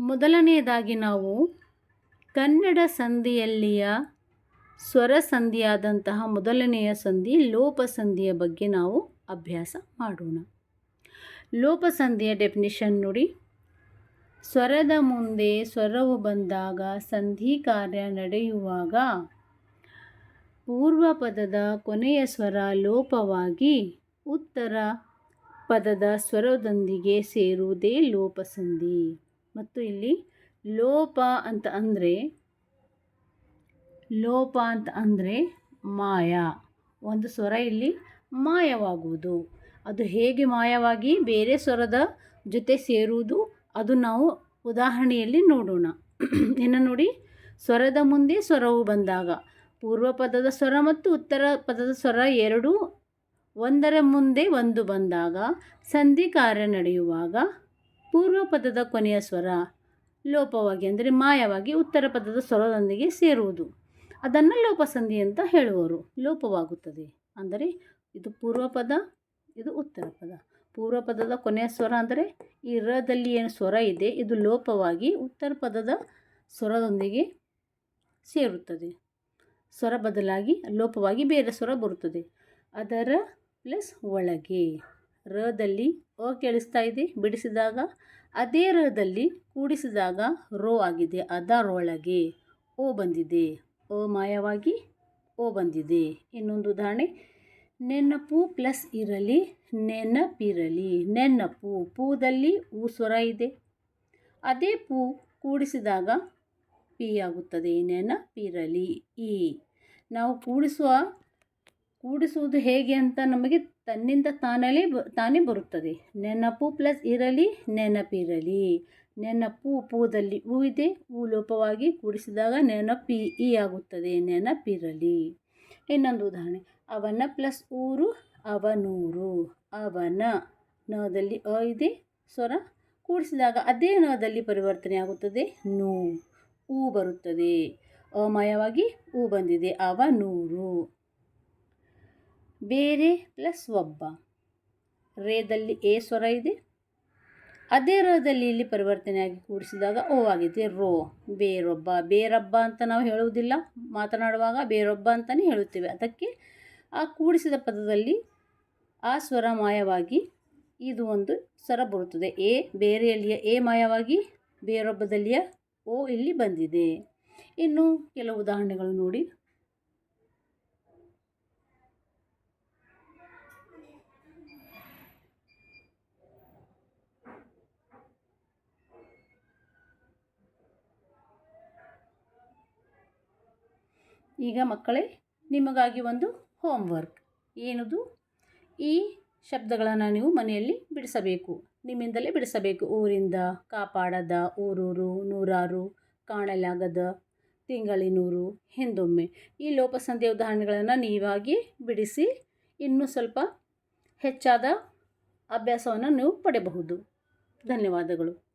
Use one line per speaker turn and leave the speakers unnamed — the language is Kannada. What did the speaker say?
ಮೊದಲನೆಯದಾಗಿ ನಾವು ಕನ್ನಡ ಸಂಧಿಯಲ್ಲಿಯ ಸ್ವರ ಸಂಧಿಯಾದಂತಹ ಮೊದಲನೆಯ ಸಂಧಿ ಲೋಪ ಸಂಧಿಯ ಬಗ್ಗೆ ನಾವು ಅಭ್ಯಾಸ ಮಾಡೋಣ. ಲೋಪ ಸಂಧಿಯ ಡೆಫಿನಿಷನ್ ನೋಡಿ. ಸ್ವರದ ಮುಂದೆ ಸ್ವರವು ಬಂದಾಗ ಸಂಧಿ ಕಾರ್ಯ ನಡೆಯುವಾಗ ಪೂರ್ವ ಪದದ ಕೊನೆಯ ಸ್ವರ ಲೋಪವಾಗಿ ಉತ್ತರ ಪದದ ಸ್ವರದೊಂದಿಗೆ ಸೇರುವುದೇ ಲೋಪಸಂಧಿ ಮತ್ತು ಇಲ್ಲಿ ಲೋಪ ಅಂತ ಅಂದರೆ ಲೋಪ ಅಂತ ಅಂದರೆ ಮಾಯ. ಒಂದು ಸ್ವರ ಇಲ್ಲಿ ಮಾಯವಾಗುವುದು. ಅದು ಹೇಗೆ ಮಾಯವಾಗಿ? ಬೇರೆ ಸ್ವರದ ಜೊತೆ ಸೇರುವುದು. ಅದು ನಾವು ಉದಾಹರಣೆಯಲ್ಲಿ ನೋಡೋಣ. ಇನ್ನು ನೋಡಿ, ಸ್ವರದ ಮುಂದೆ ಸ್ವರವು ಬಂದಾಗ ಪೂರ್ವ ಪದದ ಸ್ವರ ಮತ್ತು ಉತ್ತರ ಪದದ ಸ್ವರ ಎರಡೂ ಒಂದರ ಮುಂದೆ ಒಂದು ಬಂದಾಗ ಸಂಧಿ ಕಾರ್ಯ ನಡೆಯುವಾಗ ಪೂರ್ವ ಪದದ ಕೊನೆಯ ಸ್ವರ ಲೋಪವಾಗಿ ಅಂದರೆ ಮಾಯವಾಗಿ ಉತ್ತರ ಪದದ ಸ್ವರದೊಂದಿಗೆ ಸೇರುವುದು. ಅದನ್ನು ಲೋಪಸಂಧಿ ಅಂತ ಹೇಳುವರು. ಲೋಪವಾಗುತ್ತದೆ. ಅಂದರೆ ಇದು ಪೂರ್ವ ಪದ ಇದು ಉತ್ತರ ಪದ. ಪೂರ್ವ ಪದದ ಕೊನೆಯ ಸ್ವರ ಅಂದರೆ ಈ ರದಲ್ಲಿ ಏನು ಸ್ವರ ಇದೆ, ಇದು ಲೋಪವಾಗಿ ಉತ್ತರ ಪದದ ಸ್ವರದೊಂದಿಗೆ ಸೇರುತ್ತದೆ. ಸ್ವರ ಬದಲಾಗಿ ಲೋಪವಾಗಿ ಬೇರೆ ಸ್ವರ ಬರುತ್ತದೆ. ಅದರ ಪ್ಲಸ್ ಒಳಗೆ. ರದಲ್ಲಿ ಅ ಕೇಳಿಸ್ತಾ ಇದೆ. ಬಿಡಿಸಿದಾಗ ಅದೇ ರದಲ್ಲಿ ಕೂಡಿಸಿದಾಗ ರೋ ಆಗಿದೆ. ಅದರೊಳಗೆ ಓ ಬಂದಿದೆ. ಓ ಮಾಯವಾಗಿ ಓ ಬಂದಿದೆ. ಇನ್ನೊಂದು ಉದಾಹರಣೆ. ನೆನಪು ಪ್ಲಸ್ ಇರಲಿ, ನೆನಪಿರಲಿ. ನೆನಪು ಪೂದಲ್ಲಿ ಊ ಸ್ವರ ಇದೆ. ಅದೇ ಪೂ ಕೂಡಿಸಿದಾಗ ಪಿ ಆಗುತ್ತದೆ. ನೆನಪಿರಲಿ. ಈ. ನಾವು ಕೂಡಿಸುವ ಕೂಡಿಸುವುದು ಹೇಗೆ ಅಂತ ನಮಗೆ ತನ್ನಿಂದ ಬ, ತಾನೇ ಬರುತ್ತದೆ. ನೆನಪು ಪ್ಲಸ್ ಇರಲಿ, ನೆನಪಿರಲಿ. ನೆನಪು ಪೂದಲ್ಲಿ ಹೂ ಇದೆ, ಹೂ ಲೋಪವಾಗಿ ಕೂಡಿಸಿದಾಗ ನೆನಪಿ ಇ ಆಗುತ್ತದೆ, ನೆನಪಿರಲಿ. ಇನ್ನೊಂದು ಉದಾಹರಣೆ, ಅವನ ಪ್ಲಸ್ ಊರು ಅವನೂರು. ಅವನ ನದಲ್ಲಿ ಅ ಇದೆ, ಸ್ವರ ಕೂಡಿಸಿದಾಗ ಅದೇ ನದಲ್ಲಿ ಪರಿವರ್ತನೆ ಆಗುತ್ತದೆ, ನೂ. ಹೂ ಬರುತ್ತದೆ. ಅಮಯವಾಗಿ ಹೂ ಬಂದಿದೆ, ಅವನೂರು. ಬೇರೆ ಪ್ಲಸ್ ಒಬ್ಬ. ರೇದಲ್ಲಿ ಎ ಸ್ವರ ಇದೆ. ಅದೇ ರೋದಲ್ಲಿ ಇಲ್ಲಿ ಪರಿವರ್ತನೆಯಾಗಿ ಕೂಡಿಸಿದಾಗ ಓ ಆಗಿದೆ. ರೋ. ಬೇರೊಬ್ಬ. ಬೇರಬ್ಬ ಅಂತ ನಾವು ಹೇಳುವುದಿಲ್ಲ. ಮಾತನಾಡುವಾಗ ಬೇರೊಬ್ಬ ಅಂತಲೇ ಹೇಳುತ್ತೇವೆ. ಅದಕ್ಕೆ ಆ ಕೂಡಿಸಿದ ಪದದಲ್ಲಿ ಆ ಸ್ವರ ಮಾಯವಾಗಿ ಇದು ಒಂದು ಸ್ವರ ಬರುತ್ತದೆ. ಎ ಬೇರೆಯಲ್ಲಿಯ ಎ ಮಾಯವಾಗಿ ಬೇರೊಬ್ಬದಲ್ಲಿಯ ಓ ಇಲ್ಲಿ ಬಂದಿದೆ. ಇನ್ನು ಕೆಲವು ಉದಾಹರಣೆಗಳು ನೋಡಿ. ಈಗ ಮಕ್ಕಳೇ, ನಿಮಗಾಗಿ ಒಂದು ಹೋಮ್ವರ್ಕ್ ಏನದು? ಈ ಶಬ್ದಗಳನ್ನು ನೀವು ಮನೆಯಲ್ಲಿ ಬಿಡಿಸಬೇಕು. ನಿಮ್ಮಿಂದಲೇ ಬಿಡಿಸಬೇಕು. ಊರಿಂದ ಕಾಪಾಡದ, ಊರೂರು, ನೂರಾರು, ಕಾಣಲಾಗದ, ತಿಂಗಳಿನೂರು, ಹಿಂದೊಮ್ಮೆ. ಈ ಲೋಪಸಂಧಿಯ ಉದಾಹರಣೆಗಳನ್ನು ನೀವಾಗಿ ಬಿಡಿಸಿ, ಇನ್ನೂ ಸ್ವಲ್ಪ ಹೆಚ್ಚಾದ ಅಭ್ಯಾಸವನ್ನು ನೀವು ಪಡೆಯಬಹುದು ಧನ್ಯವಾದಗಳು.